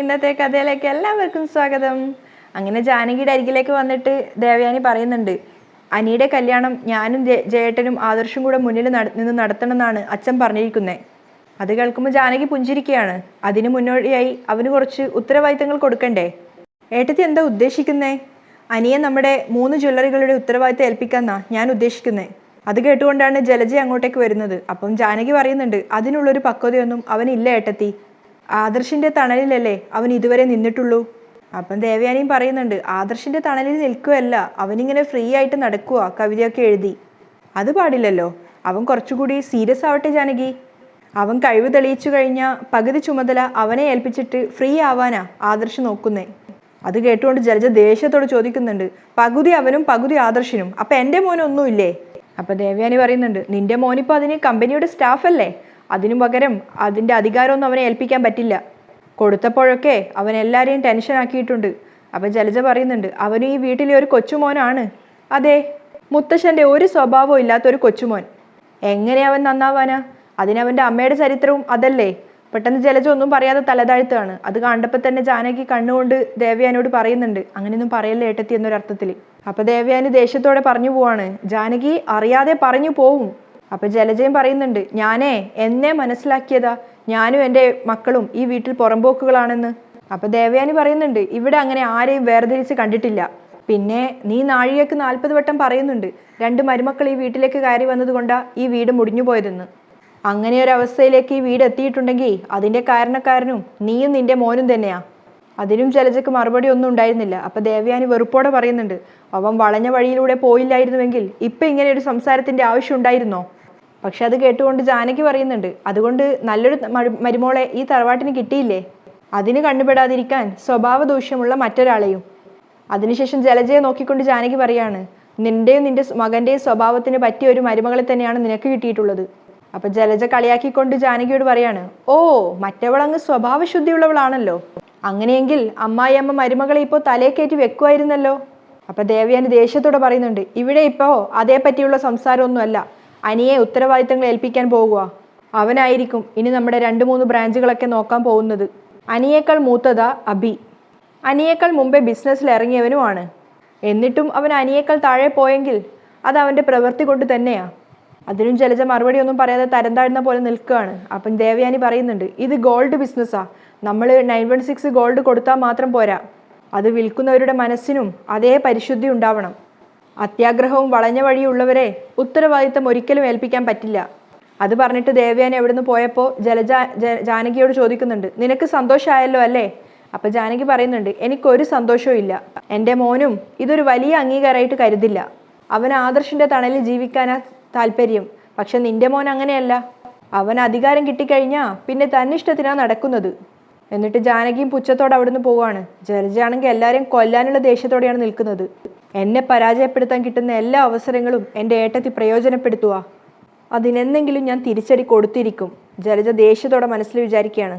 ഇന്നത്തെ കഥയിലേക്ക് എല്ലാവർക്കും സ്വാഗതം. അങ്ങനെ ജാനകിയുടെ അരികിലേക്ക് വന്നിട്ട് ദേവയാനി പറയുന്നുണ്ട് അനിയുടെ കല്യാണം ഞാനും ജയേട്ടനും ആദർശും കൂടെ മുന്നിൽ നിന്ന് നടത്തണമെന്നാണ് അച്ഛൻ പറഞ്ഞിരിക്കുന്നത് അത് കേൾക്കുമ്പോൾ ജാനകി പുഞ്ചിരിക്കുകയാണ് അതിനു മുന്നോടിയായി അവന് കുറച്ച് ഉത്തരവാദിത്തങ്ങൾ കൊടുക്കണ്ടേ? ഏട്ടത്തി എന്താ ഉദ്ദേശിക്കുന്നേ? അനിയെ നമ്മുടെ മൂന്ന് ജ്വല്ലറികളുടെ ഉത്തരവാദിത്തം ഏൽപ്പിക്കാന്നാ ഞാൻ ഉദ്ദേശിക്കുന്നത് അത് കേട്ടുകൊണ്ടാണ് ജലജ അങ്ങോട്ടേക്ക് വരുന്നത്. അപ്പം ജാനകി പറയുന്നുണ്ട് അതിനുള്ളൊരു പക്വതയൊന്നും അവനില്ല ഏട്ടത്തി. ആദർശിന്റെ തണലിലല്ലേ അവൻ ഇതുവരെ നിന്നിട്ടുള്ളൂ? അപ്പം ദേവയാനിയും പറയുന്നുണ്ട് ആദർശിന്റെ തണലിൽ നിൽക്കുകയല്ല അവനിങ്ങനെ ഫ്രീ ആയിട്ട് നടക്കുക കവിതയൊക്കെ എഴുതി. അത് പാടില്ലല്ലോ അവൻ കുറച്ചുകൂടി സീരിയസ് ആവട്ടെ ജാനകി. അവൻ കഴിവ് തെളിയിച്ചു കഴിഞ്ഞ പകുതി ചുമതല അവനെ ഏൽപ്പിച്ചിട്ട് ഫ്രീ ആവാനാ ആദർശ് നോക്കുന്നേ. അത് കേട്ടുകൊണ്ട് ജലജ ദേഷ്യത്തോട് ചോദിക്കുന്നുണ്ട് പകുതി അവനും പകുതി ആദർശിനും അപ്പൊ എന്റെ മോനൊന്നുമില്ലേ? അപ്പൊ ദേവയാനി പറയുന്നുണ്ട് നിന്റെ മോനിപ്പോ അതിന് കമ്പനിയുടെ സ്റ്റാഫ് അല്ലേ? അതിനു പകരം അതിന്റെ അധികാരമൊന്നും അവനെ ഏൽപ്പിക്കാൻ പറ്റില്ല. കൊടുത്തപ്പോഴൊക്കെ അവൻ എല്ലാവരെയും ടെൻഷൻ ആക്കിയിട്ടുണ്ട്. അപ്പൊ ജലജ പറയുന്നുണ്ട് അവനും ഈ വീട്ടിലെ ഒരു കൊച്ചുമോനാണ്. അതെ മുത്തശ്ശന്റെ ഒരു സ്വഭാവവും ഇല്ലാത്ത ഒരു കൊച്ചുമോൻ. എങ്ങനെ അവൻ നന്നാവാനാ? അതിനവന്റെ അമ്മയുടെ ചരിത്രവും അതല്ലേ? പെട്ടെന്ന് ജലജ ഒന്നും പറയാതെ തലതാഴ്ത്തുകയാണ്. അത് കണ്ടപ്പോൾ തന്നെ ജാനകി കണ്ണുകൊണ്ട് ദേവയാനോട് പറയുന്നുണ്ട്. അങ്ങനെയൊന്നും പറയല്ലേ ഏട്ടത്തി എന്നൊരർത്ഥത്തിൽ അപ്പോൾ ദേവയാനി ദേഷ്യത്തോടെ പറഞ്ഞു പോവാണ്. ജാനകി അറിയാതെ പറഞ്ഞു പോവും. അപ്പൊ ജലജയം പറയുന്നുണ്ട് ഞാനേ എന്നെ മനസ്സിലാക്കിയതാ. ഞാനും എന്റെ മക്കളും ഈ വീട്ടിൽ പുറമ്പോക്കുകളാണെന്ന് അപ്പൊ ദേവയാനി പറയുന്നുണ്ട് ഇവിടെ അങ്ങനെ ആരെയും വേർതിരിച്ച് കണ്ടിട്ടില്ല. പിന്നെ നീ നാഴികക്ക് നാൽപ്പത് വട്ടം പറയുന്നുണ്ട് രണ്ട് മരുമക്കൾ ഈ വീട്ടിലേക്ക് കയറി വന്നതുകൊണ്ടാ ഈ വീട് മുടിഞ്ഞു പോയതെന്ന്. അങ്ങനെ ഒരു അവസ്ഥയിലേക്ക് ഈ വീട് എത്തിയിട്ടുണ്ടെങ്കിൽ അതിന്റെ കാരണക്കാരനും നീയും നിന്റെ മോനും തന്നെയാ. അതിനും ജലജക്ക് മറുപടി ഒന്നും ഉണ്ടായിരുന്നില്ല. അപ്പൊ ദേവയാനി വെറുപ്പോടെ പറയുന്നുണ്ട് അവൻ വളഞ്ഞ വഴിയിലൂടെ പോയില്ലായിരുന്നുവെങ്കിൽ ഇപ്പൊ ഇങ്ങനെ ഒരു സംസാരത്തിന്റെ ആവശ്യം ഉണ്ടായിരുന്നോ? പക്ഷെ അത് കേട്ടുകൊണ്ട് ജാനകി പറയുന്നുണ്ട് അതുകൊണ്ട് നല്ലൊരു മരു- മരുമോളെ ഈ തറവാട്ടിന് കിട്ടിയില്ലേ? അതിന് കണ്ണുപെടാതിരിക്കാൻ സ്വഭാവ ദൂഷ്യമുള്ള മറ്റൊരാളെയും. അതിനുശേഷം ജലജയെ നോക്കിക്കൊണ്ട് ജാനകി പറയാണ് നിന്റെയും നിന്റെ മകന്റെയും സ്വഭാവത്തിന് പറ്റിയ ഒരു മരുമകളെ തന്നെയാണ് നിനക്ക് കിട്ടിയിട്ടുള്ളത്. അപ്പൊ ജലജ കളിയാക്കിക്കൊണ്ട് ജാനകിയോട് പറയാണ് ഓ മറ്റവളങ്ങ് സ്വഭാവശുദ്ധിയുള്ളവളാണല്ലോ. അങ്ങനെയെങ്കിൽ അമ്മായിയമ്മ മരുമകളെ ഇപ്പോൾ തലേ കയറ്റി വെക്കുമായിരുന്നല്ലോ അപ്പൊ ദേവയാനി ദേഷ്യത്തോടെ പറയുന്നുണ്ട് ഇവിടെ ഇപ്പോ അതേ പറ്റിയുള്ള സംസാരമൊന്നുമല്ല. അനിയെ ഉത്തരവാദിത്തങ്ങൾ ഏൽപ്പിക്കാൻ പോകുക അവനായിരിക്കും ഇനി നമ്മുടെ രണ്ട് മൂന്ന് ബ്രാഞ്ചുകളൊക്കെ നോക്കാൻ പോകുന്നത്. അനിയേക്കാൾ മൂത്തതാ അബി. അനിയേക്കാൾ മുമ്പേ ബിസിനസ്സിൽ ഇറങ്ങിയവനുമാണ്. എന്നിട്ടും അവൻ അനിയേക്കാൾ താഴെ പോയെങ്കിൽ അത് അവന്റെ പ്രവൃത്തി കൊണ്ട് തന്നെയാ. അതിനും ജലജ മറുപടി ഒന്നും പറയാതെ തരം താഴ്ന്ന പോലെ നിൽക്കുകയാണ്. അപ്പം ദേവയാനി പറയുന്നുണ്ട് ഇത് ഗോൾഡ് ബിസിനസ്സാണ് നമ്മൾ നയൻ വൺ സിക്സ് ഗോൾഡ് കൊടുത്താൽ മാത്രം പോരാ. അത് വിൽക്കുന്നവരുടെ മനസ്സിനും അതേ പരിശുദ്ധി ഉണ്ടാവണം. അത്യാഗ്രഹവും വളഞ്ഞ വഴിയുള്ളവരെ ഉത്തരവാദിത്തം ഒരിക്കലും ഏൽപ്പിക്കാൻ പറ്റില്ല. അത് പറഞ്ഞിട്ട് ദേവയാനി എവിടുന്ന് പോയപ്പോൾ ജലജ ജാനകിയോട് ചോദിക്കുന്നുണ്ട് നിനക്ക് സന്തോഷമായല്ലോ അല്ലേ? അപ്പം ജാനകി പറയുന്നുണ്ട് എനിക്കൊരു സന്തോഷവും ഇല്ല. എന്റെ മോനും ഇതൊരു വലിയ അംഗീകാരമായിട്ട് കരുതില്ല. അവൻ ആദർശിന്റെ തണലിൽ ജീവിക്കാനാ താല്പര്യം. പക്ഷെ നിന്റെ മോൻ അങ്ങനെയല്ല. അവൻ അധികാരം കിട്ടിക്കഴിഞ്ഞാ പിന്നെ തന്നിഷ്ടത്തിനാ നടക്കുന്നത്. എന്നിട്ട് ജാനകിയും പുച്ഛത്തോടെ അവിടുന്ന് പോവാണ്. ജലജയാണെങ്കിൽ എല്ലാവരെയും കൊല്ലാനുള്ള ദേഷ്യത്തോടെയാണ് നിൽക്കുന്നത്. എന്നെ പരാജയപ്പെടുത്താൻ കിട്ടുന്ന എല്ലാ അവസരങ്ങളും എന്റെ ഏട്ടത്തി പ്രയോജനപ്പെടുത്തുക അതിനെന്തെങ്കിലും ഞാൻ തിരിച്ചടി കൊടുത്തിരിക്കും. ജലജ ദേഷ്യത്തോടെ മനസ്സിൽ വിചാരിക്കുകയാണ്.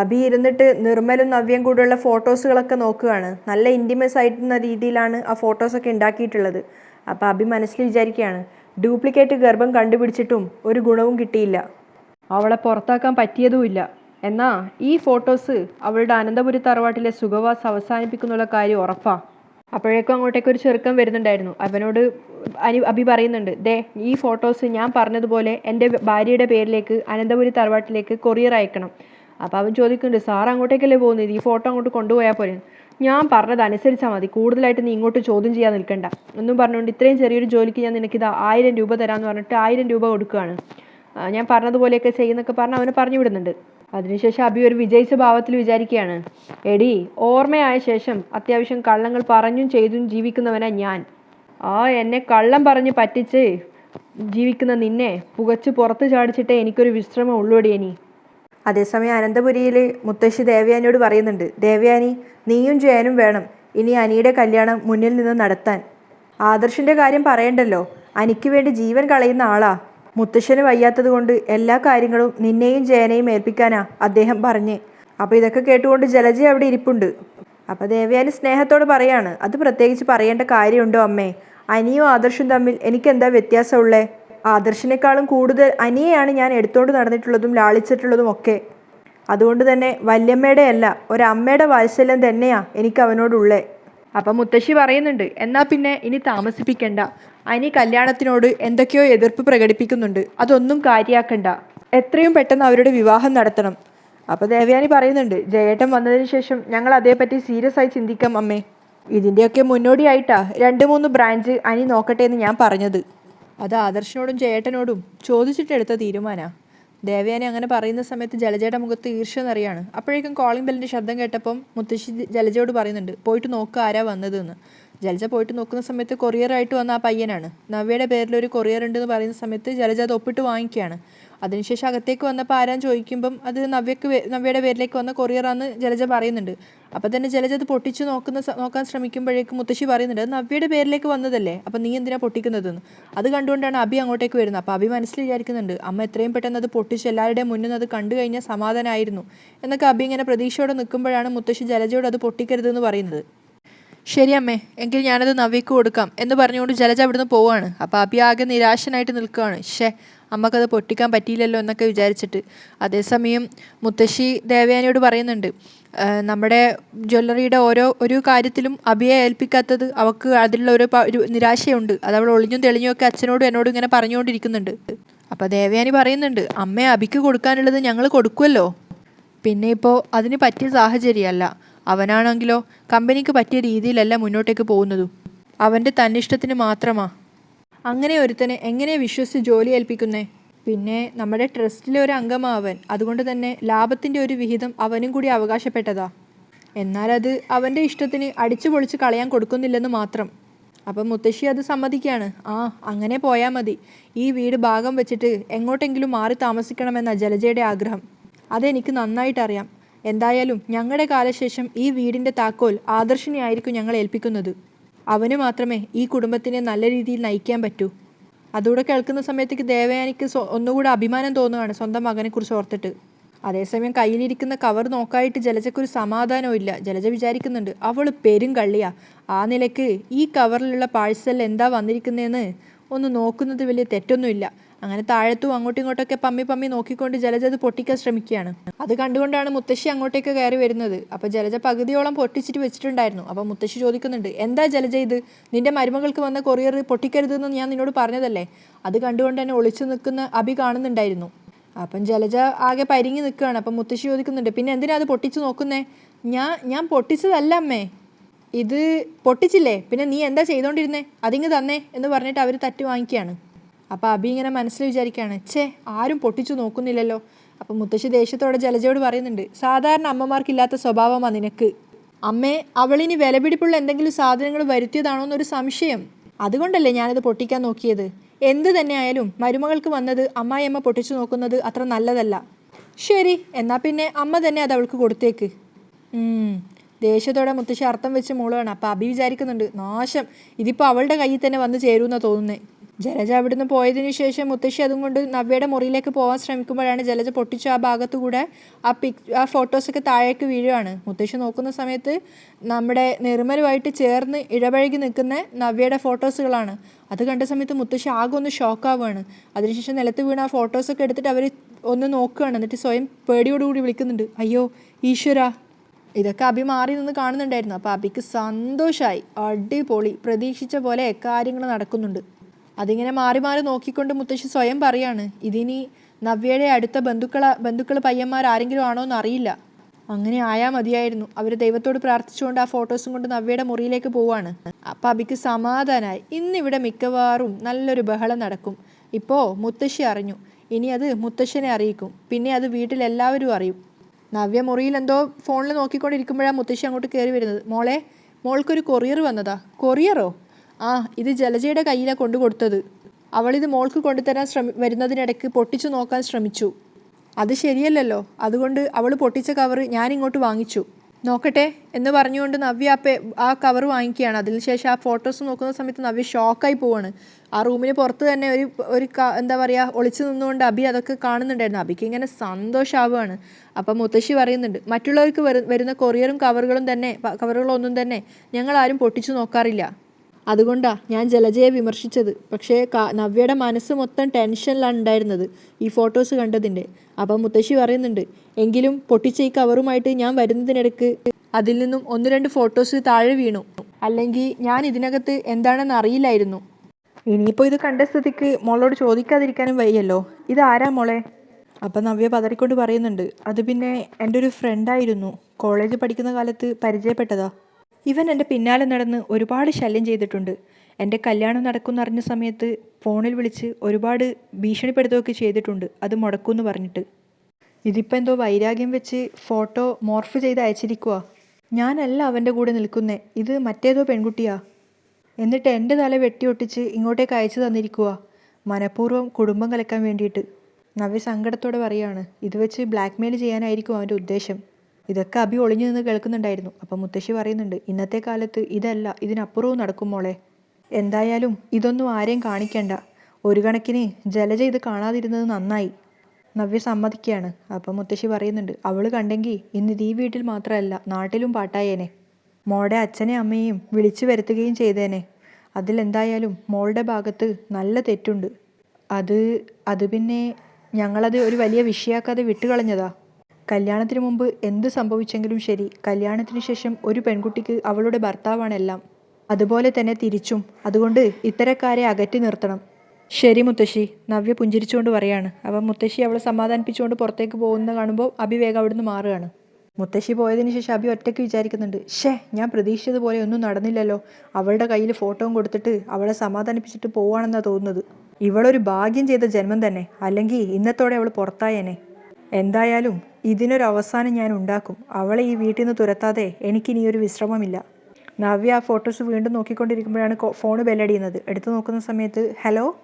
അഭി ഇരുന്നിട്ട് നിർമ്മലും നവ്യം കൂടെയുള്ള ഫോട്ടോസുകളൊക്കെ നോക്കുകയാണ്. നല്ല ഇന്റിമസ് ആയിട്ടുന്ന രീതിയിലാണ് ആ ഫോട്ടോസൊക്കെ ഉണ്ടാക്കിയിട്ടുള്ളത്. അപ്പോൾ അഭി മനസ്സിൽ വിചാരിക്കുകയാണ് ഡ്യൂപ്ലിക്കേറ്റ് ഗർഭം കണ്ടുപിടിച്ചിട്ടും ഒരു ഗുണവും കിട്ടിയില്ല. അവളെ പുറത്താക്കാൻ പറ്റിയതുമില്ല. എന്നാ ഈ ഫോട്ടോസ് അവളുടെ അനന്തപുരി തറവാട്ടിലെ സുഖവാസം അവസാനിപ്പിക്കുന്നുള്ള കാര്യം ഉറപ്പാ. അപ്പോഴേക്കും അങ്ങോട്ടേക്ക് ഒരു ചെറുക്കൻ വരുന്നുണ്ടായിരുന്നു. അവനോട് അനി അഭി പറയുന്നുണ്ട് ദേ ഈ ഫോട്ടോസ് ഞാൻ പറഞ്ഞതുപോലെ എന്റെ ഭാര്യയുടെ പേരിലേക്ക് അനന്തപുരി തറവാട്ടിലേക്ക് കൊറിയർ അയക്കണം. അപ്പോൾ അവൻ ചോദിക്കുന്നുണ്ട് സാർ അങ്ങോട്ടേക്കല്ലേ പോകുന്നത്? ഈ ഫോട്ടോ അങ്ങോട്ട് കൊണ്ടുപോയാൽ പോരെ. ഞാൻ പറഞ്ഞത് അനുസരിച്ചാൽ മതി. കൂടുതലായിട്ട് നീ ഇങ്ങോട്ട് ചോദ്യം ചെയ്യാൻ നിൽക്കണ്ട. എന്നും പറഞ്ഞുകൊണ്ട് ഇത്രയും ചെറിയൊരു ജോലിക്ക് ഞാൻ നിനക്കിത് ആയിരം രൂപ തരാമെന്ന് പറഞ്ഞിട്ട് ആയിരം രൂപ കൊടുക്കുകയാണ്. ഞാൻ പറഞ്ഞതുപോലെയൊക്കെ ചെയ്യുന്നൊക്കെ പറഞ്ഞ് അവനെ പറഞ്ഞു വിടുന്നുണ്ട്. അതിനുശേഷം അബി ഒരു വിജയിച്ച ഭാവത്തിൽ വിചാരിക്കുകയാണ്. എടി ഓർമ്മയായ ശേഷം അത്യാവശ്യം കള്ളങ്ങൾ പറഞ്ഞും ചെയ്തും ജീവിക്കുന്നവനാ ഞാൻ. ആ എന്നെ കള്ളം പറഞ്ഞ് പറ്റിച്ച് ജീവിക്കുന്ന നിന്നെ പുകച്ച് പുറത്ത് ചാടിച്ചിട്ടേ എനിക്കൊരു വിശ്രമം ഉള്ളൂടി ഇനി. അതേസമയം അനന്തപുരിയിൽ മുത്തശ്ശി ദേവയാനിയോട് പറയുന്നുണ്ട് ദേവയാനി നീയും ജയനും വേണം. ഇനി അനിയുടെ കല്യാണം മുന്നിൽ നിന്ന് നടത്താൻ. ആദർശിന്റെ കാര്യം പറയണ്ടല്ലോ. അനിക്ക് വേണ്ടി ജീവൻ കളയുന്ന ആളാ. മുത്തശ്ശന് വയ്യാത്തത് കൊണ്ട് എല്ലാ കാര്യങ്ങളും നിന്നെയും ജയനെയും ഏൽപ്പിക്കാനാ അദ്ദേഹം പറഞ്ഞ്. അപ്പോൾ ഇതൊക്കെ കേട്ടുകൊണ്ട് ജലജ അവിടെ ഇരിപ്പുണ്ട്. അപ്പോൾ ദേവയാനി സ്നേഹത്തോട് പറയാണ് അത് പ്രത്യേകിച്ച് പറയേണ്ട കാര്യമുണ്ടോ അമ്മേ? അനിയും ആദർശും തമ്മിൽ എനിക്കെന്താ വ്യത്യാസമുള്ളേ? ആദർശിനേക്കാളും കൂടുതൽ അനിയെയാണ് ഞാൻ എടുത്തുകൊണ്ട് നടന്നിട്ടുള്ളതും ലാളിച്ചിട്ടുള്ളതും ഒക്കെ. അതുകൊണ്ട് തന്നെ വല്യമ്മയുടെ അല്ല ഒരമ്മയുടെ വാത്സല്യം തന്നെയാ എനിക്ക് അവനോടുള്ളേ. അപ്പം മുത്തശ്ശി പറയുന്നുണ്ട് എന്നാൽ പിന്നെ ഇനി താമസിപ്പിക്കണ്ട. അനി കല്യാണത്തിനോട് എന്തൊക്കെയോ എതിർപ്പ് പ്രകടിപ്പിക്കുന്നുണ്ട്. അതൊന്നും കാര്യാക്കണ്ട. എത്രയും പെട്ടെന്ന് അവരുടെ വിവാഹം നടത്തണം. അപ്പോൾ ദേവയാനി പറയുന്നുണ്ട് ജയേട്ടൻ വന്നതിന് ശേഷം ഞങ്ങൾ അതേപ്പറ്റി സീരിയസ് ആയി ചിന്തിക്കാം അമ്മേ. ഇതിന്റെയൊക്കെ മുന്നോടിയായിട്ടാ രണ്ട് മൂന്ന് ബ്രാഞ്ച് അനി നോക്കട്ടെ എന്ന് ഞാൻ പറഞ്ഞത്. അത് ആദർശനോടും ചോദിച്ചിട്ട് ചോദിച്ചിട്ടെടുത്ത തീരുമാനാ. ദേവയാനി അങ്ങനെ പറയുന്ന സമയത്ത് ജലജയുടെ മുഖത്ത് ഈർഷ്യ നിറയാണ്. അപ്പോഴേക്കും കോളിംഗ് ബെല്ലിന്റെ ശബ്ദം കേട്ടപ്പം മുത്തശ്ശി ജലജയോട് പറയുന്നുണ്ട് പോയിട്ട് നോക്കുക ആരാ വന്നതെന്ന്. ജലജ പോയിട്ട് നോക്കുന്ന സമയത്ത് കൊറിയറായിട്ട് വന്ന ആ പയ്യനാണ്. നവ്യയുടെ പേരിൽ ഒരു കൊറിയർ ഉണ്ടെന്ന് പറയുന്ന സമയത്ത് ജലജ അത് ഒപ്പിട്ട് വാങ്ങിക്കുകയാണ്. അതിനുശേഷം അകത്തേക്ക് വന്നപ്പോൾ ആരാൻ ചോദിക്കുമ്പം അത് നവ്യക്ക് നവ്യയുടെ പേരിലേക്ക് വന്ന കൊറിയറാന്ന് ജലജ പറയുന്നുണ്ട്. അപ്പം തന്നെ ജലജ അത് പൊട്ടിച്ച് നോക്കുന്ന നോക്കാൻ ശ്രമിക്കുമ്പോഴേക്കും മുത്തശ്ശി പറയുന്നുണ്ട് അത് നവ്യയുടെ പേരിലേക്ക് വന്നതല്ലേ? അപ്പം നീ എന്തിനാ പൊട്ടിക്കുന്നതെന്ന്? അത് കണ്ടുകൊണ്ടാണ് അബി അങ്ങോട്ടേക്ക് വരുന്നത്. അപ്പോൾ അബി മനസ്സിൽ വിചാരിക്കുന്നുണ്ട് അമ്മ എത്രയും പെട്ടെന്ന് അത് പൊട്ടിച്ച് എല്ലാവരുടെയും മുന്നിൽ അത് കണ്ടു കഴിഞ്ഞാൽ സമാധാനമായിരുന്നു എന്നൊക്കെ അബി ഇങ്ങനെ പ്രതീക്ഷയോടെ നിൽക്കുമ്പോഴാണ് മുത്തശ്ശി ജലജയോട് അത് പൊട്ടിക്കരുതെന്ന് പറയുന്നത്. ശരി അമ്മേ എങ്കിൽ ഞാനത് നവ്യക്ക് കൊടുക്കാം എന്ന് പറഞ്ഞുകൊണ്ട് ജലജ അവിടുന്ന് പോവാണ്. അപ്പോൾ അബി ആകെ നിരാശനായിട്ട് നിൽക്കുകയാണ്. ഷേ അമ്മക്കത് പൊട്ടിക്കാൻ പറ്റിയില്ലല്ലോ എന്നൊക്കെ വിചാരിച്ചിട്ട്. അതേസമയം മുത്തശ്ശി ദേവയാനിയോട് പറയുന്നുണ്ട് നമ്മുടെ ജ്വല്ലറിയുടെ ഓരോ ഒരു കാര്യത്തിലും അഭിയെ ഏൽപ്പിക്കാത്തത് അവൾക്ക് അതിലുള്ള ഒരു നിരാശയുണ്ട്. അത് അവൾ ഒളിഞ്ഞും തെളിഞ്ഞും ഒക്കെ അച്ഛനോടും എന്നോടും ഇങ്ങനെ പറഞ്ഞുകൊണ്ടിരിക്കുന്നുണ്ട്. അപ്പോൾ ദേവയാനി പറയുന്നുണ്ട് അമ്മയെ അഭിക്ക് കൊടുക്കാനുള്ളത് ഞങ്ങൾ കൊടുക്കുമല്ലോ പിന്നെ ഇപ്പോൾ അതിന് പറ്റിയ സാഹചര്യമല്ല. അവനാണെങ്കിലോ കമ്പനിക്ക് പറ്റിയ രീതിയിലല്ല മുന്നോട്ടേക്ക് പോകുന്നതും. അവന്റെ തന്നിഷ്ടത്തിന് മാത്രമാ. അങ്ങനെ ഒരുത്തനെ എങ്ങനെ വിശ്വസിച്ച് ജോലി ഏൽപ്പിക്കുന്നേ? പിന്നെ നമ്മുടെ ട്രസ്റ്റിലെ ഒരു അംഗമാവൻ അതുകൊണ്ട് തന്നെ ലാഭത്തിന്റെ ഒരു വിഹിതം അവനും കൂടി അവകാശപ്പെട്ടതാ. എന്നാൽ അത് അവന്റെ ഇഷ്ടത്തിന് അടിച്ചു പൊളിച്ച് കളയാൻ കൊടുക്കുന്നില്ലെന്ന് മാത്രം. അപ്പം മുത്തശ്ശി അത് സമ്മതിക്കുകയാണ്. ആ അങ്ങനെ പോയാൽ മതി. ഈ വീട് ഭാഗം വെച്ചിട്ട് എങ്ങോട്ടെങ്കിലും മാറി താമസിക്കണമെന്ന ജലജയുടെ ആഗ്രഹം. അതെനിക്ക് നന്നായിട്ടറിയാം. എന്തായാലും ഞങ്ങളുടെ കാലശേഷം ഈ വീടിന്റെ താക്കോൽ ആദർശിനെയായിരിക്കും ഞങ്ങൾ ഏൽപ്പിക്കുന്നത് അവന് മാത്രമേ ഈ കുടുംബത്തിനെ നല്ല രീതിയിൽ നയിക്കാൻ പറ്റൂ. അതുകൂടെ കേൾക്കുന്ന സമയത്തേക്ക് ദേവയാനിക്ക് ഒന്നുകൂടെ അഭിമാനം തോന്നുകയാണ് സ്വന്തം മകനെക്കുറിച്ച് ഓർത്തിട്ട്. അതേസമയം കയ്യിലിരിക്കുന്ന കവർ നോക്കായിട്ട് ജലജയ്ക്കൊരു സമാധാനവും ഇല്ല. ജലജ വിചാരിക്കുന്നുണ്ട് അവൾ പെരും കള്ളിയാ. ആ നിലയ്ക്ക് ഈ കവറിലുള്ള പാഴ്സൽ എന്താ വന്നിരിക്കുന്നതെന്ന് ഒന്ന് നോക്കുന്നത് വലിയ തെറ്റൊന്നുമില്ല. അങ്ങനെ താഴത്തും അങ്ങോട്ടും ഇങ്ങോട്ടൊക്കെ പമ്മി പമ്മി നോക്കിക്കൊണ്ട് ജലജ അത് പൊട്ടിക്കാൻ ശ്രമിക്കുകയാണ്. അത് കണ്ടുകൊണ്ടാണ് മുത്തശ്ശി അങ്ങോട്ടേക്ക് കയറി വരുന്നത്. അപ്പോൾ ജലജ പകുതിയോളം പൊട്ടിച്ചിട്ട് വെച്ചിട്ടുണ്ടായിരുന്നു. അപ്പോൾ മുത്തശ്ശി ചോദിക്കുന്നുണ്ട് എന്താ ജലജ ഇത്? നിന്റെ മരുമകൾക്ക് വന്ന കൊറിയർ പൊട്ടിക്കരുതെന്ന് ഞാൻ നിന്നോട് പറഞ്ഞതല്ലേ? അത് കണ്ടുകൊണ്ട് തന്നെ ഒളിച്ചു നിൽക്കുന്ന അഭി കാണുന്നുണ്ടായിരുന്നു. അപ്പം ജലജ ആകെ പരിങ്ങി നിൽക്കുകയാണ്. അപ്പം മുത്തശ്ശി ചോദിക്കുന്നുണ്ട് പിന്നെ എന്തിനാ അത് പൊട്ടിച്ചു നോക്കുന്നേ? ഞാൻ ഞാൻ പൊട്ടിച്ചതല്ല അമ്മേ. ഇത് പൊട്ടിച്ചില്ലേ? പിന്നെ നീ എന്താ ചെയ്തോണ്ടിരുന്നേ? അതിങ്ങ് തന്നേ എന്ന് പറഞ്ഞിട്ട് അവർ തട്ടി വാങ്ങിക്കുകയാണ്. അപ്പോൾ അബി ഇങ്ങനെ മനസ്സിൽ വിചാരിക്കുകയാണ് ഛേ ആരും പൊട്ടിച്ചു നോക്കുന്നില്ലല്ലോ. അപ്പം മുത്തശ്ശി ദേഷ്യത്തോടെ ജലജയോട് പറയുന്നുണ്ട് സാധാരണ അമ്മമാർക്കില്ലാത്ത സ്വഭാവമാണ് നിനക്ക്. അമ്മേ അവളിനി വിലപിടിപ്പുള്ള എന്തെങ്കിലും സാധനങ്ങൾ വരുത്തിയതാണോ എന്നൊരു സംശയം. അതുകൊണ്ടല്ലേ ഞാനത് പൊട്ടിക്കാൻ നോക്കിയത്. എന്ത് തന്നെയായാലും മരുമകൾക്ക് വന്നത് അമ്മായിയമ്മ പൊട്ടിച്ചു നോക്കുന്നത് അത്ര നല്ലതല്ല. ശരി എന്നാൽ പിന്നെ അമ്മ തന്നെ അത് അവൾക്ക് കൊടുത്തേക്ക്. ദേഷ്യത്തോടെ മുത്തശ്ശി അർത്ഥം വെച്ച് മൂളുകയാണ് അപ്പം അഭി വിചാരിക്കുന്നുണ്ട് നാശം. ഇതിപ്പോൾ അവളുടെ കയ്യിൽ തന്നെ വന്ന് ചേരുമെന്നാണ് തോന്നുന്നത് ജലജ അവിടുന്ന് പോയതിനു ശേഷം മുത്തശ്ശി അതും കൊണ്ട് നവ്യയുടെ മുറിയിലേക്ക് പോകാൻ ശ്രമിക്കുമ്പോഴാണ് ജലജ പൊട്ടിച്ചു ആ ഭാഗത്തു കൂടെ ആ പിക് ആ ഫോട്ടോസൊക്കെ താഴേക്ക് വീഴുകയാണ് മുത്തശ്ശി നോക്കുന്ന സമയത്ത് നമ്മുടെ നിർമ്മലുമായിട്ട് ചേർന്ന് ഇടപഴകി നിൽക്കുന്ന നവ്യയുടെ ഫോട്ടോസുകളാണ് അത് കണ്ട സമയത്ത് മുത്തശ്ശി ആകെ ഒന്ന് ഷോക്കാവുകയാണ് അതിനുശേഷം നിലത്ത് വീണ ആ ഫോട്ടോസൊക്കെ എടുത്തിട്ട് അവർ ഒന്ന് നോക്കുകയാണ് എന്നിട്ട് സ്വയം പേടിയോടുകൂടി വിളിക്കുന്നുണ്ട്. അയ്യോ ഈശ്വര. ഇതൊക്കെ അഭി മാറി നിന്ന് കാണുന്നുണ്ടായിരുന്നു. അപ്പോൾ അഭിക്ക് സന്തോഷമായി അടിപൊളി. പ്രതീക്ഷിച്ച പോലെ കാര്യങ്ങൾ നടക്കുന്നുണ്ട്. അതിങ്ങനെ മാറി മാറി നോക്കിക്കൊണ്ട് മുത്തശ്ശി സ്വയം പറയാണ് ഇതിനി നവ്യയുടെ അടുത്ത ബന്ധുക്കള ബന്ധുക്കൾ പയ്യന്മാർ ആരെങ്കിലും ആണോ എന്ന് അറിയില്ല അങ്ങനെ ആയാൽ മതിയായിരുന്നു. അവർ ദൈവത്തോട് പ്രാർത്ഥിച്ചുകൊണ്ട് ആ ഫോട്ടോസും കൊണ്ട് നവ്യയുടെ മുറിയിലേക്ക് പോവാണ്. അപ്പം അബിക്ക് സമാധാനമായി ഇന്നിവിടെ മിക്കവാറും നല്ലൊരു ബഹളം നടക്കും. ഇപ്പോൾ മുത്തശ്ശി അറിഞ്ഞു. ഇനി അത് മുത്തശ്ശനെ അറിയിക്കും. പിന്നെ അത് വീട്ടിലെല്ലാവരും അറിയും. നവ്യ മുറിയിൽ എന്തോ ഫോണിൽ നോക്കിക്കൊണ്ടിരിക്കുമ്പോഴാണ് മുത്തശ്ശി അങ്ങോട്ട് കയറി വരുന്നത്. മോളെ മോൾക്കൊരു കൊറിയർ വന്നതാ. കൊറിയറോ? ആ ഇത് ജലജയുടെ കയ്യിലാണ് കൊണ്ടു കൊടുത്തത്. അവളിത് മോൾക്ക് കൊണ്ടുതരാൻ ശ്രമി വരുന്നതിനിടയ്ക്ക് പൊട്ടിച്ചു നോക്കാൻ ശ്രമിച്ചു. അത് ശരിയല്ലല്ലോ. അതുകൊണ്ട് അവൾ പൊട്ടിച്ച കവർ ഞാനിങ്ങോട്ട് വാങ്ങിച്ചു. നോക്കട്ടെ എന്ന് പറഞ്ഞുകൊണ്ട് നവ്യ ആ പേ ആ കവർ വാങ്ങിക്കുകയാണ്. അതിനുശേഷം ആ ഫോട്ടോസ് നോക്കുന്ന സമയത്ത് നവ്യ ഷോക്കായി പോവാണ്. ആ റൂമിന് പുറത്ത് തന്നെ ഒരു ഒരു എന്താ പറയുക ഒളിച്ചു നിന്നുകൊണ്ട് അബി അതൊക്കെ കാണുന്നുണ്ടായിരുന്നു. അബിക്ക് ഇങ്ങനെ സന്തോഷമാവുകയാണ് അപ്പം മുത്തശ്ശി പറയുന്നുണ്ട് മറ്റുള്ളവർക്ക് വരുന്ന കൊറിയറും കവറുകളും തന്നെ കവറുകളൊന്നും തന്നെ ഞങ്ങളാരും പൊട്ടിച്ചു നോക്കാറില്ല. അതുകൊണ്ടാ ഞാൻ ജലജയെ വിമർശിച്ചത്. പക്ഷേ നവ്യയുടെ മനസ്സ് മൊത്തം ടെൻഷനിലാണ് ഉണ്ടായിരുന്നത് ഈ ഫോട്ടോസ് കണ്ടതിന്റെ. അപ്പം മുത്തശ്ശി പറയുന്നുണ്ട് എങ്കിലും പൊട്ടിച്ച ഈ കവറുമായിട്ട് ഞാൻ വരുന്നതിനിടക്ക് അതിൽ നിന്നും ഒന്ന് രണ്ട് ഫോട്ടോസ് താഴെ വീണു. അല്ലെങ്കിൽ ഞാൻ ഇതിനകത്ത് എന്താണെന്ന് അറിയില്ലായിരുന്നു. ഇനിയിപ്പോൾ ഇത് കണ്ട സ്ഥിതിക്ക് മോളോട് ചോദിക്കാതിരിക്കാനും വയ്യല്ലോ. ഇതാരാ മോളെ? അപ്പം നവ്യ പതറിക്കൊണ്ട് പറയുന്നുണ്ട് അത് പിന്നെ എന്റെ ഒരു ഫ്രണ്ടായിരുന്നു കോളേജ് പഠിക്കുന്ന കാലത്ത് പരിചയപ്പെട്ടതാ. ഇവൻ എന്റെ പിന്നാലെ നടന്ന് ഒരുപാട് ശല്യം ചെയ്തിട്ടുണ്ട്. എന്റെ കല്യാണം നടക്കുമെന്നറിഞ്ഞ സമയത്ത് ഫോണിൽ വിളിച്ച് ഒരുപാട് ഭീഷണിപ്പെടുത്തുകയൊക്കെ ചെയ്തിട്ടുണ്ട്. അത് മുടക്കുമെന്ന് പറഞ്ഞിട്ട്. ഇതിപ്പോൾ എന്തോ വൈരാഗ്യം വെച്ച് ഫോട്ടോ മോർഫ് ചെയ്ത് അയച്ചിരിക്കുക ഞാനല്ല അവന്റെ കൂടെ നിൽക്കുന്നേ. ഇത് മറ്റേതോ പെൺകുട്ടിയാ. എന്നിട്ട് എന്റെ തല വെട്ടിയൊട്ടിച്ച് ഇങ്ങോട്ടേക്ക് അയച്ചു തന്നിരിക്കുക മനഃപൂർവം കുടുംബം കലക്കാൻ വേണ്ടിയിട്ട്. നവ്യ സങ്കടത്തോടെ പറയാണ്. ഇത് വെച്ച് ബ്ലാക്ക്മെയിൽ ചെയ്യാനായിരിക്കും അവന്റെ ഉദ്ദേശം. ഇതൊക്കെ അഭി ഒളിഞ്ഞു നിന്ന് കേൾക്കുന്നുണ്ടായിരുന്നു. അപ്പം മുത്തശ്ശി പറയുന്നുണ്ട് ഇന്നത്തെ കാലത്ത് ഇതല്ല ഇതിനപ്പുറവും നടക്കും മോളെ. എന്തായാലും ഇതൊന്നും ആരെയും കാണിക്കണ്ട. ഒരു കണക്കിന് ജലജ ഇത് കാണാതിരുന്നത് നന്നായി. നവ്യ സമ്മതിക്കുകയാണ്. അപ്പം മുത്തശ്ശി പറയുന്നുണ്ട് അവൾ കണ്ടെങ്കിൽ ഇന്ന് ഈ വീട്ടിൽ മാത്രമല്ല നാട്ടിലും പാട്ടായേനെ. മോളുടെ അച്ഛനെ അമ്മയെയും വിളിച്ചു വരുത്തുകയും ചെയ്തേനെ. അതിലെന്തായാലും മോളുടെ ഭാഗത്ത് നല്ല തെറ്റുണ്ട്. അത് അത് പിന്നെ ഞങ്ങളത് ഒരു വലിയ വിഷയാക്കാതെ വിട്ടുകളഞ്ഞതാ. കല്യാണത്തിന് മുമ്പ് എന്ത് സംഭവിച്ചെങ്കിലും ശരി കല്യാണത്തിന് ശേഷം ഒരു പെൺകുട്ടിക്ക് അവളുടെ ഭർത്താവാണെല്ലാം അതുപോലെ തന്നെ തിരിച്ചും. അതുകൊണ്ട് ഇത്തരക്കാരെ അകറ്റി നിർത്തണം. ശരി മുത്തശ്ശി നവ്യ പുഞ്ചിരിച്ചുകൊണ്ട് പറയാണ്. അപ്പം മുത്തശ്ശി അവളെ സമാധാനിപ്പിച്ചുകൊണ്ട് പുറത്തേക്ക് പോകുന്ന കാണുമ്പോൾ അഭി വേഗം അവിടുന്ന് മാറുകയാണ്. മുത്തശ്ശി പോയതിന് ശേഷം അഭി ഒറ്റയ്ക്ക് വിചാരിക്കുന്നുണ്ട്. ഷേ ഞാൻ പ്രതീക്ഷിച്ചതുപോലെ ഒന്നും നടന്നില്ലല്ലോ. അവളുടെ കയ്യിൽ ഫോട്ടോയും കൊടുത്തിട്ട് അവളെ സമാധാനിപ്പിച്ചിട്ട് പോവാണെന്നാണ് തോന്നുന്നത്. ഇവളൊരു ഭാഗ്യം ചെയ്ത ജന്മം തന്നെ. അല്ലെങ്കിൽ ഇന്നത്തോടെ അവൾ പുറത്തായേനെ. എന്തായാലും ഇതിനൊരവസാനം ഞാൻ ഉണ്ടാക്കും. അവളെ ഈ വീട്ടിൽ നിന്ന് തുരത്താതെ എനിക്കിനി ഒരു വിശ്രമമില്ല. നവ്യ ആ ഫോട്ടോസ് വീണ്ടും നോക്കിക്കൊണ്ടിരിക്കുമ്പോഴാണ് ഫോൺ ബെല്ലടിയുന്നത്. എടുത്തു നോക്കുന്ന സമയത്ത് ഹലോ?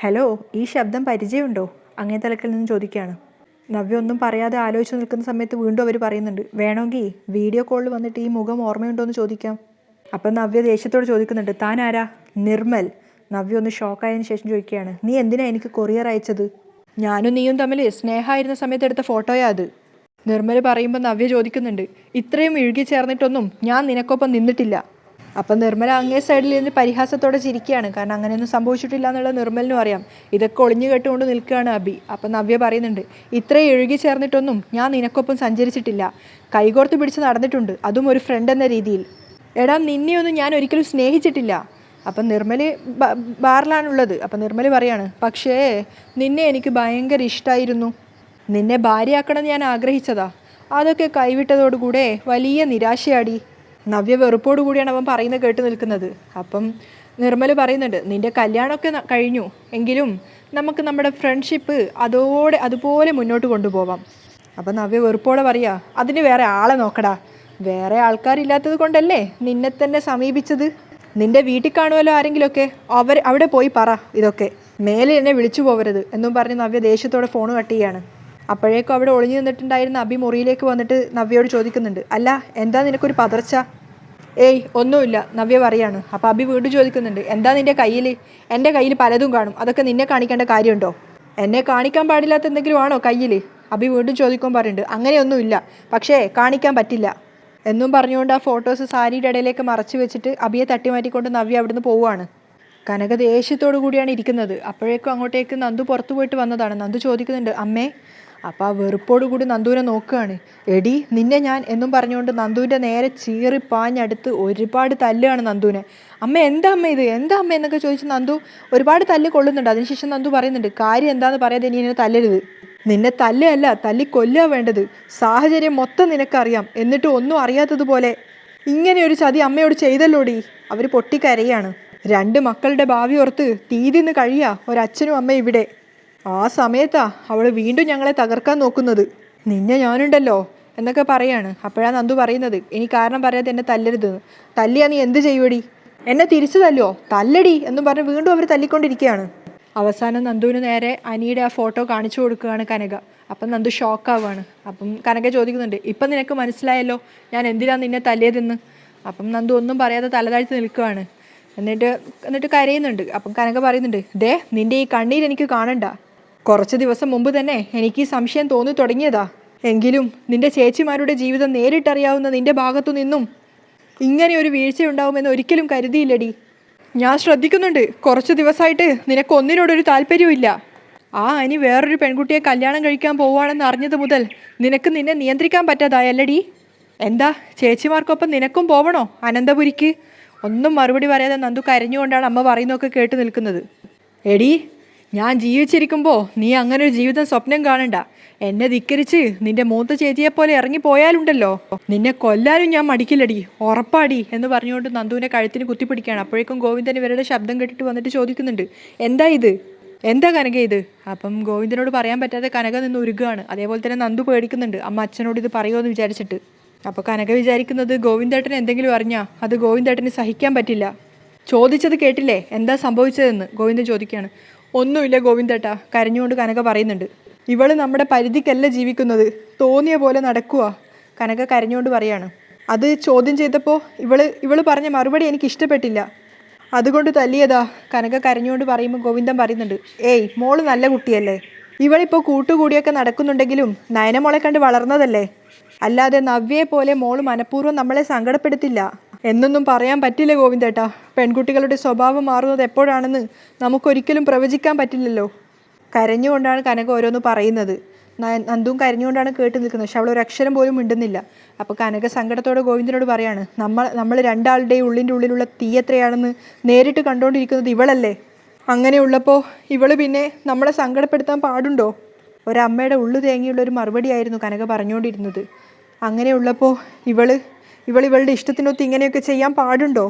ഹലോ ഈ ശബ്ദം പരിചയമുണ്ടോ? അങ്ങേ തലക്കിൽ നിന്ന് ചോദിക്കുകയാണ്. നവ്യ ഒന്നും പറയാതെ ആലോചിച്ച് നിൽക്കുന്ന സമയത്ത് വീണ്ടും അവർ പറയുന്നുണ്ട് വേണമെങ്കിൽ വീഡിയോ കോളിൽ വന്നിട്ട് ഈ മുഖം ഓർമ്മയുണ്ടോ എന്ന് ചോദിക്കാം. അപ്പം നവ്യ ദേഷ്യത്തോട് ചോദിക്കുന്നുണ്ട് താൻ ആരാ? നിർമ്മൽ. നവ്യ ഒന്ന് ഷോക്കായതിനു ശേഷം ചോദിക്കുകയാണ് നീ എന്തിനാ എനിക്ക് കൊറിയർ അയച്ചത്? ഞാനും നീയും തമ്മിൽ സ്നേഹമായിരുന്ന സമയത്ത് എടുത്ത ഫോട്ടോയാ അത്. നിർമ്മൽ പറയുമ്പോൾ നവ്യ ചോദിക്കുന്നുണ്ട് ഇത്രയും ഇഴുകി ചേർന്നിട്ടൊന്നും ഞാൻ നിനക്കൊപ്പം നിന്നിട്ടില്ല. അപ്പം നിർമ്മല അങ്ങേ സൈഡിൽ നിന്ന് പരിഹാസത്തോടെ ചിരിക്കുകയാണ്. കാരണം അങ്ങനെയൊന്നും സംഭവിച്ചിട്ടില്ല എന്നുള്ളത് നിർമ്മലിനും അറിയാം. ഇതൊക്കെ ഒളിഞ്ഞു കെട്ടുകൊണ്ട് നിൽക്കുകയാണ് അബി അപ്പം നവ്യ പറയുന്നുണ്ട് ഇത്രയും ഇഴുകി ചേർന്നിട്ടൊന്നും ഞാൻ നിനക്കൊപ്പം സഞ്ചരിച്ചിട്ടില്ല. കൈകോർത്ത് പിടിച്ച് നടന്നിട്ടുണ്ട്. അതും ഒരു ഫ്രണ്ട് എന്ന രീതിയിൽ. എടാ നിന്നെയൊന്നും ഞാൻ ഒരിക്കലും സ്നേഹിച്ചിട്ടില്ല. അപ്പം നിർമ്മലി ബാറിലാണുള്ളത്. അപ്പം നിർമ്മലി പറയാണ് പക്ഷേ നിന്നെ എനിക്ക് ഭയങ്കര ഇഷ്ടമായിരുന്നു നിന്നെ ഭാര്യയാക്കണം ഞാൻ ആഗ്രഹിച്ചതാ. അതൊക്കെ കൈവിട്ടതോടുകൂടെ വലിയ നിരാശയാടി. നവ്യ വെറുപ്പോടു കൂടിയാണ് അവൻ പറയുന്നത് കേട്ട് നിൽക്കുന്നത്. അപ്പം നിർമ്മൽ പറയുന്നുണ്ട് നിന്റെ കല്യാണമൊക്കെ കഴിഞ്ഞു. എങ്കിലും നമുക്ക് നമ്മുടെ ഫ്രണ്ട്ഷിപ്പ് അതോടെ അതുപോലെ മുന്നോട്ട് കൊണ്ടുപോവാം. അപ്പം നവ്യ വെറുപ്പോടെ പറയാ അതിന് വേറെ ആളെ നോക്കടാ. വേറെ ആൾക്കാരില്ലാത്തത് കൊണ്ടല്ലേ നിന്നെ തന്നെ സമീപിച്ചത്? നിന്റെ വീട്ടിൽ കാണുമല്ലോ ആരെങ്കിലുമൊക്കെ? അവർ അവിടെ പോയി പറ ഇതൊക്കെ. മേലെ എന്നെ വിളിച്ചു പോവരുത് എന്നും പറഞ്ഞ് നവ്യ ദേഷ്യത്തോടെ ഫോൺ കട്ട് ചെയ്യാണ്. അപ്പോഴേക്കും അവിടെ ഒളിഞ്ഞു നിന്നിട്ടുണ്ടായിരുന്ന അബി മുറിയിലേക്ക് വന്നിട്ട് നവ്യയോട് ചോദിക്കുന്നുണ്ട് അല്ല എന്താ നിനക്കൊരു പതർച്ച? ഏയ് ഒന്നുമില്ല നവ്യ പറയാണ്. അപ്പോൾ അബി വീണ്ടും ചോദിക്കുന്നുണ്ട് എന്താ നിന്റെ കയ്യിൽ എന്റെ കയ്യിൽ പലതും കാണും അതൊക്കെ നിന്നെ കാണിക്കേണ്ട കാര്യമുണ്ടോ? എന്നെ കാണിക്കാൻ പാടില്ലാത്ത എന്തെങ്കിലും ആണോ കയ്യിൽ അബി വീണ്ടും ചോദിക്കാൻ പറയുന്നുണ്ട് അങ്ങനെയൊന്നുമില്ല പക്ഷേ കാണിക്കാൻ പറ്റില്ല. എന്നും പറഞ്ഞുകൊണ്ട് ആ ഫോട്ടോസ് സാരിയുടെ ഇടയിലേക്ക് മറച്ചു വെച്ചിട്ട് അബിയെ തട്ടിമാറ്റിക്കൊണ്ട് നവ്യ അവിടുന്ന് പോവുകയാണ്. കനക ദേഷ്യത്തോടു കൂടിയാണ് ഇരിക്കുന്നത്. അപ്പോഴേക്കും അങ്ങോട്ടേക്ക് നന്ദു പുറത്തു പോയിട്ട് വന്നതാണ്. നന്ദു ചോദിക്കുന്നുണ്ട് അമ്മേ അപ്പോൾ ആ വെറുപ്പോടു കൂടി നന്ദുവിനെ നോക്കുകയാണ്. എടി നിന്നെ ഞാൻ എന്നും പറഞ്ഞുകൊണ്ട് നന്ദുവിന്റെ നേരെ ചീറി പാഞ്ഞടുത്ത് ഒരുപാട് തല്ലുകയാണ് നന്ദുവിനെ. അമ്മ എന്താ അമ്മ ഇത്? എന്താ അമ്മ? എന്നൊക്കെ ചോദിച്ച് നന്ദു ഒരുപാട് തല്ല് കൊള്ളുന്നുണ്ട്. അതിനുശേഷം നന്ദു പറയുന്നുണ്ട് കാര്യം എന്താണെന്ന് പറയാതെ ഇനി എന്നെ തല്ലരുത്. നിന്നെ തല്ലുകയല്ല തല്ലി കൊല്ലുക വേണ്ടത്. സാഹചര്യം മൊത്തം നിനക്കറിയാം. എന്നിട്ട് ഒന്നും അറിയാത്തതുപോലെ. ഇങ്ങനെ ഒരു ചതി അമ്മയോട് ചെയ്തല്ലോടി? അവർ പൊട്ടിക്കരയാണ്. രണ്ട് മക്കളുടെ ഭാവി ഓർത്ത് തീതിന്ന് കഴിയാ ഒരച്ഛനും അമ്മ ഇവിടെ. ആ സമയത്താ അവൾ വീണ്ടും ഞങ്ങളെ തകർക്കാൻ നോക്കുന്നത്. നിന്നെ ഞാനുണ്ടല്ലോ എന്നൊക്കെ പറയാണ്. അപ്പോഴാണ് നന്ദു പറയുന്നത്. ഇനി കാരണം പറയാതെ എന്നെ തല്ലരുത്. തല്ലിയാ നീ എന്ത് ചെയ്യുവടി? എന്നെ തിരിച്ചു തല്ലോ തല്ലടി എന്നും പറഞ്ഞ് വീണ്ടും അവർ തല്ലിക്കൊണ്ടിരിക്കുകയാണ്. അവസാനം നന്ദുവിന് നേരെ അനിയുടെ ആ ഫോട്ടോ കാണിച്ചു കൊടുക്കുകയാണ് കനക. അപ്പം നന്ദു ഷോക്കാവുകയാണ് അപ്പം കനക ചോദിക്കുന്നുണ്ട് ഇപ്പം നിനക്ക് മനസ്സിലായല്ലോ? ഞാൻ എന്തിനാണ് നിന്നെ തല്ലിയതെന്ന്? അപ്പം നന്ദു ഒന്നും പറയാതെ തലതാഴ്ത്തി നിൽക്കുകയാണ്. എന്നിട്ട് എന്നിട്ട് കരയുന്നുണ്ട്. അപ്പം കനക പറയുന്നുണ്ട് ദേ നിന്റെ ഈ കണ്ണീർ എനിക്ക് കാണണ്ട. കുറച്ച് ദിവസം മുമ്പ് തന്നെ എനിക്ക് ഈ സംശയം തോന്നി തുടങ്ങിയതാ. എങ്കിലും നിന്റെ ചേച്ചിമാരുടെ ജീവിതം നേരിട്ടറിയാവുന്ന നിന്റെ ഭാഗത്തു നിന്നും ഇങ്ങനെ ഒരു വീഴ്ച ഉണ്ടാവുമെന്ന് ഒരിക്കലും കരുതിയില്ലടി. ഞാൻ ശ്രദ്ധിക്കുന്നുണ്ട്. കുറച്ച് ദിവസമായിട്ട് നിനക്ക് ഒന്നിനോടൊരു താല്പര്യമില്ല ആ അനി വേറൊരു പെൺകുട്ടിയെ കല്യാണം കഴിക്കാൻ പോവുകയാണെന്ന് അറിഞ്ഞത് മുതൽ നിനക്ക് നിന്നെ നിയന്ത്രിക്കാൻ പറ്റാതായല്ലടി. എന്താ ചേച്ചിമാർക്കൊപ്പം നിനക്കും പോവണോ അനന്തപുരിക്ക്? ഒന്നും മറുപടി പറയാതെ നന്ദു കരഞ്ഞുകൊണ്ടാണ് അമ്മ പറയുന്നതൊക്കെ കേട്ട് നിൽക്കുന്നത്. എടി ഞാൻ ജീവിച്ചിരിക്കുമ്പോൾ നീ അങ്ങനെ ഒരു ജീവിതം സ്വപ്നം കാണണ്ട. എന്നെ ധിക്കരിച്ച് നിന്റെ മൂത്ത ചേച്ചിയെ പോലെ ഇറങ്ങി പോയാലുണ്ടല്ലോ. നിന്നെ കൊല്ലാനും ഞാൻ മടിക്കില്ലടി. ഉറപ്പാടി എന്ന് പറഞ്ഞുകൊണ്ട് നന്ദുവിനെ കഴുത്തിന് കുത്തിപ്പിടിക്കുകയാണ്. അപ്പോഴേക്കും ഗോവിന്ദൻ ഇവരുടെ ശബ്ദം കേട്ടിട്ട് വന്നിട്ട് ചോദിക്കുന്നുണ്ട് എന്താ ഇത്? എന്താ കനക ഇത്? അപ്പം ഗോവിന്ദനോട് പറയാൻ പറ്റാതെ കനക നിന്ന് ഉരുകുകയാണ്. അതേപോലെ തന്നെ നന്ദു പേടിക്കുന്നുണ്ട് അമ്മ അച്ഛനോട് ഇത് പറയുമോ എന്ന് വിചാരിച്ചിട്ട്. അപ്പോൾ കനക വിചാരിക്കുന്നത് ഗോവിന്ദേട്ടൻ എന്തെങ്കിലും അറിഞ്ഞാ അത് ഗോവിന്ദേട്ടന് സഹിക്കാൻ പറ്റില്ല. ചോദിച്ചത് കേട്ടില്ലേ? എന്താ സംഭവിച്ചതെന്ന് ഗോവിന്ദൻ ചോദിക്കുകയാണ്. ഒന്നുമില്ല ഗോവിന്ദേട്ടാ കരഞ്ഞുകൊണ്ട് കനക പറയുന്നുണ്ട്. ഇവൾ നമ്മുടെ പരിധിക്കല്ല ജീവിക്കുന്നത്. തോന്നിയ പോലെ നടക്കുക കനക കരഞ്ഞുകൊണ്ട് പറയാണ്. അത് ചോദ്യം ചെയ്തപ്പോൾ ഇവൾ ഇവൾ പറഞ്ഞ മറുപടി എനിക്ക് ഇഷ്ടപ്പെട്ടില്ല. അതുകൊണ്ട് തല്ലിയതാ. കനക കരഞ്ഞുകൊണ്ട് പറയുമ്പോൾ ഗോവിന്ദൻ പറയുന്നുണ്ട്. ഏയ് മോൾ നല്ല കുട്ടിയല്ലേ. ഇവളിപ്പോൾ കൂട്ടുകൂടിയൊക്കെ നടക്കുന്നുണ്ടെങ്കിലും നയനമോളെ കണ്ട് വളർന്നതല്ലേ. അല്ലാതെ നവ്യയെ പോലെ മോൾ മനഃപൂർവം നമ്മളെ സങ്കടപ്പെടുത്തില്ല. എന്നൊന്നും പറയാൻ പറ്റില്ല ഗോവിന്ദേട്ടാ. പെൺകുട്ടികളുടെ സ്വഭാവം മാറുന്നത് എപ്പോഴാണെന്ന് നമുക്കൊരിക്കലും പ്രവചിക്കാൻ പറ്റില്ലല്ലോ. കരഞ്ഞുകൊണ്ടാണ് കനക ഓരോന്ന് പറയുന്നത്. നന്ദും നന്ദുവും കരഞ്ഞുകൊണ്ടാണ് കേട്ട് നിൽക്കുന്നത്. പക്ഷെ അവൾ ഒരു അക്ഷരം പോലും മിണ്ടുന്നില്ല. അപ്പോൾ കനക സങ്കടത്തോടെ ഗോവിന്ദനോട് പറയാണ് നമ്മൾ നമ്മൾ രണ്ടാളുടെയും ഉള്ളിന്റെ ഉള്ളിലുള്ള തീ എത്രയാണെന്ന് നേരിട്ട് കണ്ടുകൊണ്ടിരിക്കുന്നത് ഇവളല്ലേ? അങ്ങനെയുള്ളപ്പോൾ ഇവൾ പിന്നെ നമ്മളെ സങ്കടപ്പെടുത്താൻ പാടുണ്ടോ? ഒരമ്മയുടെ ഉള്ളു തേങ്ങിയുള്ള ഒരു മറുപടിയായിരുന്നു കനക പറഞ്ഞുകൊണ്ടിരുന്നത്. അങ്ങനെയുള്ളപ്പോൾ ഇവൾ ഇവൾ ഇവളുടെ ഇഷ്ടത്തിനൊത്ത് ഇങ്ങനെയൊക്കെ ചെയ്യാൻ പാടുണ്ടോ?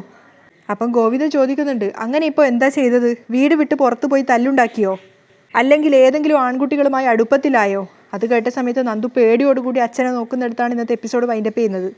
അപ്പം ഗോവിന്ദൻ ചോദിക്കുന്നുണ്ട് അങ്ങനെ ഇപ്പോൾ എന്താ ചെയ്തത്? വീട് വിട്ട് പുറത്തു പോയി തല്ലുണ്ടാക്കിയോ? അല്ലെങ്കിൽ ഏതെങ്കിലും ആൺകുട്ടികളുമായി അടുപ്പത്തിലായോ? അത് കേട്ട സമയത്ത് നന്ദു പേടിയോടുകൂടി അച്ഛനെ നോക്കുന്നിടത്താണ് ഇന്നത്തെ എപ്പിസോഡ് വൈൻഡപ്പ് ചെയ്യുന്നത്.